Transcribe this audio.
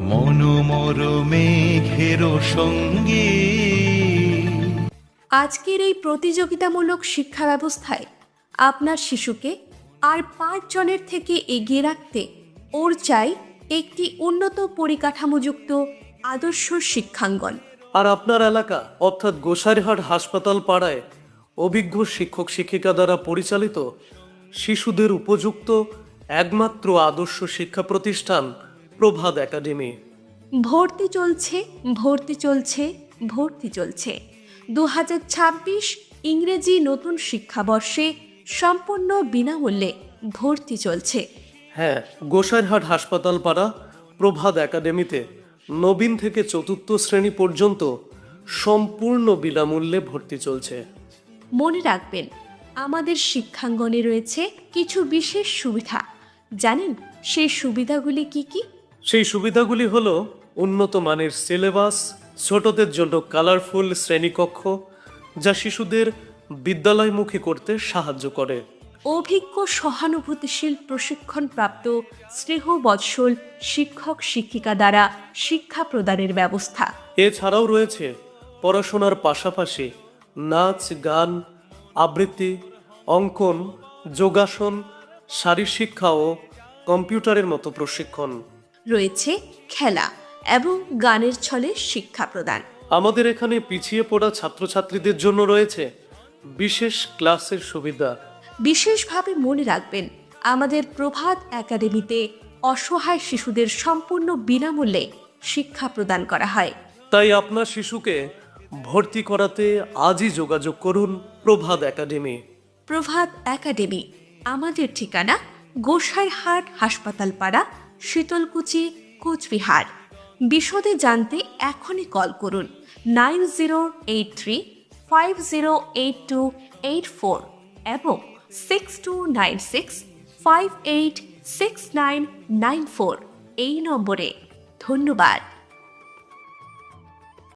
মনোমর মেঘের সঙ্গে। আজকের এই প্রতিযোগিতামূলক শিক্ষা ব্যবস্থায় আপনার শিশুকে আর পাঁচজনের থেকে এগিয়ে রাখতে ওর চাই একটি উন্নত পরিকাঠামোযুক্ত আদর্শ শিক্ষাঙ্গন। আর আপনার এলাকা অর্থাৎ গোসাইরহাট হাসপাতাল পাড়ায় অভিজ্ঞ শিক্ষক শিক্ষিকা দ্বারা পরিচালিত শিশুদের উপযুক্ত একমাত্র আদর্শ শিক্ষা প্রতিষ্ঠান প্রভাত একাডেমি। ভর্তি চলছে ভর্তি চলছে ভর্তি চলছে। দু ছাব্বিশ ইংরেজি নতুন শিক্ষাবর্ষে সম্পূর্ণ বিনামূল্যে ভর্তি চলছে। হ্যাঁ গোসাইরহাট হাসপাতাল পাড়া প্রভাত একাডেমিতে নবীন থেকে চতুর্থ শ্রেণি পর্যন্ত সম্পূর্ণ বিনামূল্যে ভর্তি চলছে। মনে রাখবেন আমাদের শিক্ষাঙ্গনে রয়েছে কিছু বিশেষ সুবিধা। জানেন সেই সুবিধাগুলি কি কি? সেই সুবিধাগুলি হলো উন্নত মানের সিলেবাস ছোটদের জন্য কালারফুল শ্রেণীকক্ষ যা শিশুদের বিদ্যালয়মুখী করতে সাহায্য করে। অভিজ্ঞ সহানুভূতিশীল প্রশিক্ষণপ্রাপ্ত স্নেহবৎসল শিক্ষক শিক্ষিকা দ্বারা শিক্ষা প্রদানের ব্যবস্থা। এছাড়াও রয়েছে পড়াশোনার পাশাপাশি নাচ গান আবৃত্তি অঙ্কন যোগাসন শারীরশিক্ষা ও কম্পিউটারের মতো প্রশিক্ষণ। রয়েছে খেলা এবং গানের ছলে শিক্ষা প্রদান। আমাদের এখানে পিছিয়ে পড়া ছাত্রছাত্রীদের জন্য রয়েছে বিশেষ ক্লাসের সুবিধা। বিশেষভাবে মনে রাখবেন আমাদের প্রভাত একাডেমিতে অসহায় শিশুদের সম্পূর্ণ বিনামূল্যে শিক্ষা প্রদান করা হয়। তাই আপনার শিশুকে ভর্তি করাতে আজই যোগাযোগ করুন প্রভাত একাডেমি। প্রভাত একাডেমি আমাদের ঠিকানা গোসাইহাট হাসপাতাল পাড়া শীতলকুচি, কোচবিহার। বিশদে জানতে এখনই কল করুন nine zero eight three, five zero eight two eight four এবং six two nine six five eight six nine nine four এই নম্বরে। ধন্যবাদ।